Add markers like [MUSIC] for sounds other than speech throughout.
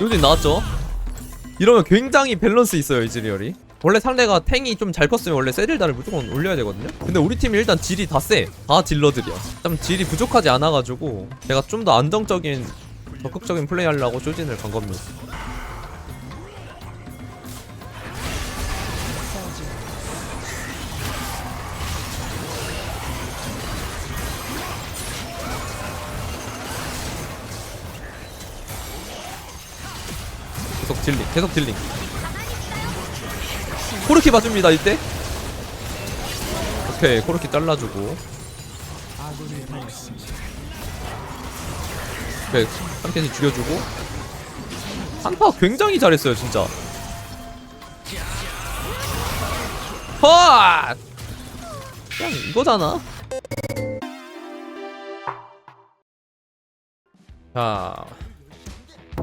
요즘 나왔죠? 이러면 굉장히 밸런스 있어요 이즈리얼이. 원래 상대가 탱이 좀 잘 컸으면 원래 세딜다를 무조건 올려야 되거든요? 근데 우리 팀이 일단 질이 다쎄다 딜러들이야. 좀 질이 부족하지 않아가지고 제가 좀 더 안정적인 적극적인 플레이 하려고 쇼진을 간 겁니다 계속 딜링 계속 딜링. 코르키 봐줍니다 이때. 오케이 코르키 잘라주고. 오케이 한캔씩 죽여주고. 한파 굉장히 잘했어요 진짜. 헛! 그냥 이거잖아. 자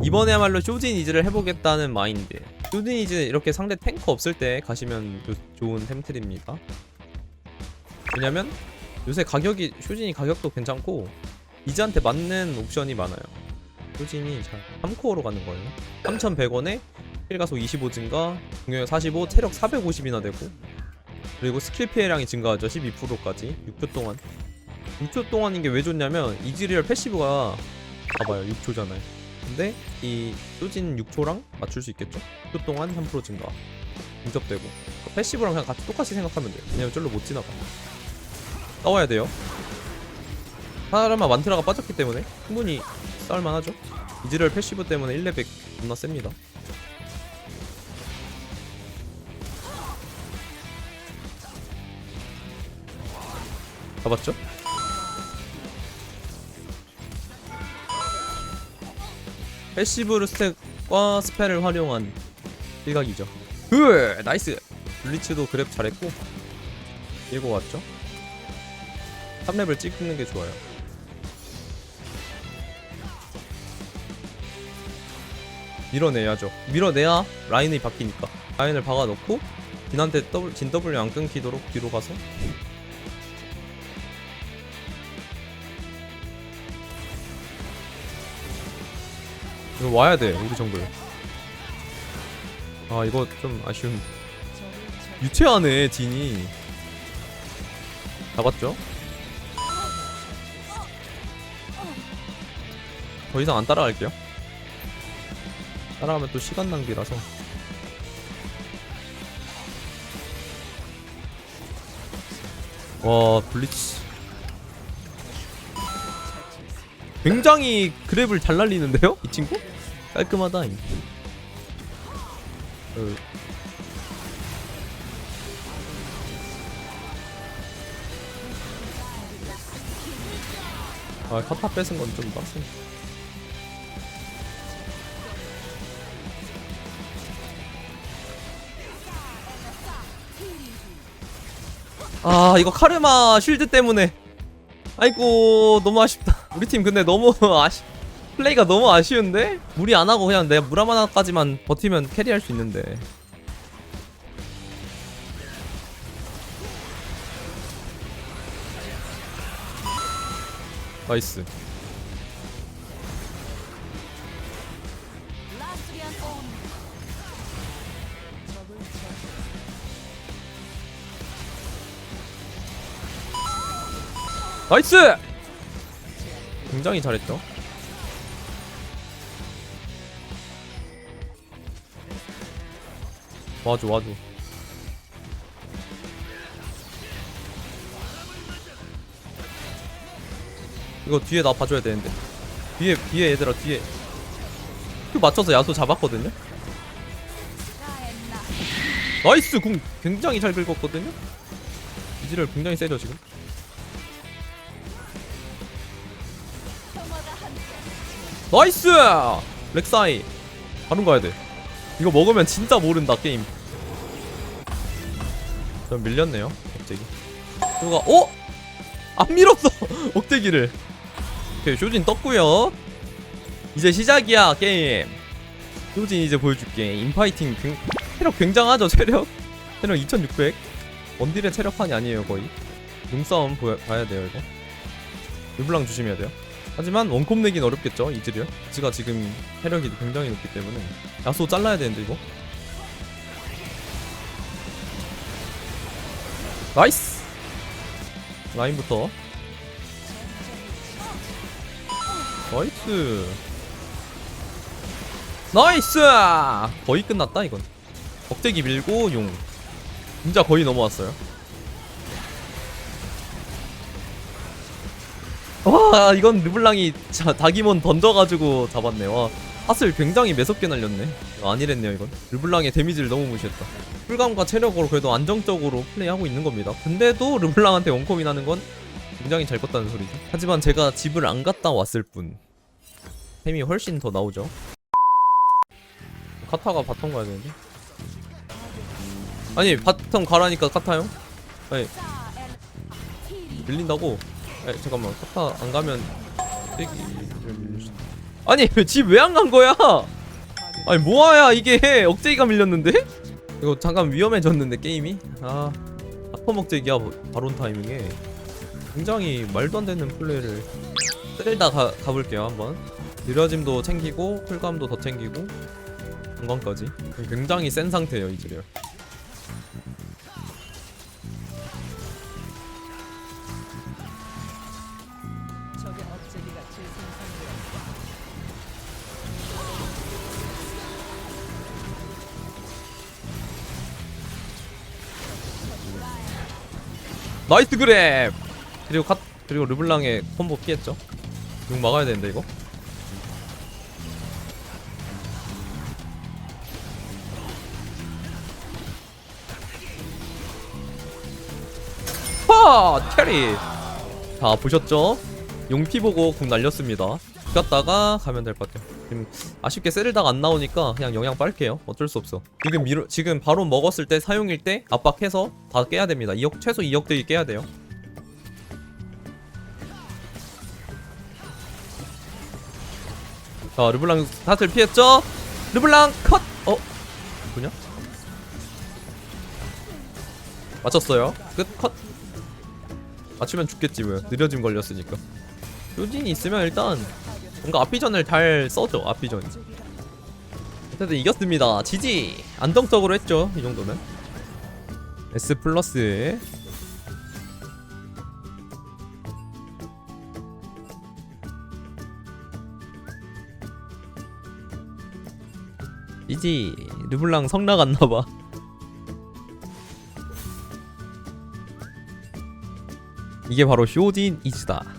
이번에야말로 쇼진 이즈를 해보겠다는 마인드 쇼진 이즈 이렇게 상대 탱커 없을 때 가시면 요- 좋은 템틀입니다. 왜냐면 요새 가격이 쇼진이 가격도 괜찮고 이즈한테 맞는 옵션이 많아요. 쇼진이 잘 3코어로 가는 거예요. 3,100원에 힐가속 25 증가 공격력 45 체력 450이나 되고 그리고 스킬 피해량이 증가하죠. 12%까지. 6초 동안. 6초 동안인 게 왜 좋냐면 이즈리얼 패시브가 봐봐요. 6초잖아요 근데 이 쇼진 6초랑 맞출 수 있겠죠? 6초 동안 3% 증가. 인접되고. 그 패시브랑 그냥 같이 똑같이 생각하면 돼요. 왜냐면 절로 못 지나가. 싸워야 돼요. 사람아 만트라가 빠졌기 때문에 충분히 싸울만 하죠? 이즈리얼 패시브 때문에 1레벨 겁나 셉니다. 잡았죠? 패시브 스택과 스펠을 활용한 일각이죠. 으 나이스. 블리츠도 그랩 잘했고 이거 왔죠? 3렙을 찍는 게 좋아요. 밀어내야죠. 밀어내야 라인이 바뀌니까. 라인을 박아놓고 딘한테 더블, 진 W 안 끊기도록 뒤로 가서 이거 와야 돼 우리 정글. 아 이거 좀 아쉬운. 유채하네 딘이. 잡았죠? 더 이상 안 따라갈게요. 따라가면 또 시간 낭비라서. 와 블리츠 굉장히 그랩을 잘 날리는데요? 이 친구? 깔끔하다 어. 아 카타 뺏은 건 좀 빡세 아 이거 카르마 쉴드 때문에 아이고 너무 아쉽다 우리 팀 근데 너무 [LAUGHS] 아쉬 플레이가 너무 아쉬운데? 무리 안 하고 그냥 내가 무람 하나까지만 버티면 캐리할 수 있는데. 나이스. 나이스 굉장히 잘했죠? 와줘 와줘. 이거 뒤에 나 봐줘야 되는데. 뒤에 뒤에 얘들아 뒤에. 큐 맞춰서 야수 잡았거든요? 나이스 궁! 굉장히 잘 긁었거든요? 이지를 굉장히 세죠 지금 나이스! 렉사이. 바로 가야 돼. 이거 먹으면 진짜 모른다 게임. 좀 밀렸네요 억제기. 누가 어? 안 밀었어 [LAUGHS] 억제기를. 오케이 쇼진 떴구요. 이제 시작이야 게임. 쇼진 이제 보여줄게. 인파이팅 굉- 체력 굉장하죠 체력? 체력 2600 원딜의 체력판이 아니에요 거의. 눈싸움 보여, 봐야 돼요 이거. 르블랑 조심해야 돼요 하지만 원콤 내긴 어렵겠죠 이즈리얼 지가 지금 체력이 굉장히 높기 때문에. 야수 잘라야 되는데 이거. 나이스! 라인부터. 나이스! 나이스! 거의 끝났다 이건. 억제기 밀고 용. 진짜 거의 넘어왔어요 와 이건 르블랑이 자, 다기몬 던져가지고 잡았네. 와 핫을 굉장히 매섭게 날렸네. 아니랬네요 이건. 르블랑의 데미지를 너무 무시했다. 풀감과 체력으로 그래도 안정적으로 플레이하고 있는 겁니다. 근데도 [LAUGHS] 르블랑한테 원콤이 나는 건 굉장히 잘 껐다는 소리죠. 하지만 제가 집을 안 갔다 왔을 뿐 템이 훨씬 더 나오죠. 카타가 바텀 가야 되는데? 아니 바텀 가라니까 카타요? 아니 밀린다고 에 잠깐만 카타 안 가면 떼기 아니 [LAUGHS] 집 왜 안 간 거야? 아니 뭐하야 이게? 억제기가 밀렸는데? 이거 잠깐 위험해졌는데 게임이? 아 아퍼 억제기야 바론 타이밍에. 굉장히 말도 안 되는 플레이를 때리다 가, 가볼게요 한번. 느려짐도 챙기고 쿨감도 더 챙기고 건강까지. 굉장히 센 상태예요 이즈리얼 나이스 그랩! 그리고 카 그리고 르블랑의 콤보 피했죠? 용 막아야 되는데 이거? 파 캐리! 자 보셨죠? 용피 보고 궁 날렸습니다. 갔다가 가면 될 것 같아요 지금 아쉽게 세를다가 안 나오니까 그냥 영양 빨게요 어쩔 수 없어 지금 미로, 지금 바로 먹었을 때 사용일 때 압박해서 다 깨야 됩니다 2억 최소 2억 대기 깨야 돼요 자 르블랑 탓을 피했죠 르블랑 컷! 어? 뭐냐? 맞췄어요 끝 컷! 맞추면 죽겠지 왜 느려짐 걸렸으니까 요진이 있으면 일단 뭔가 앞비전을 잘 써줘 앞비전. 어쨌든 이겼습니다. 지지! 안정적으로 했죠 이 정도면. S 플러스. 지지! 르블랑 성 나갔나봐. 이게 바로 쇼진 이즈다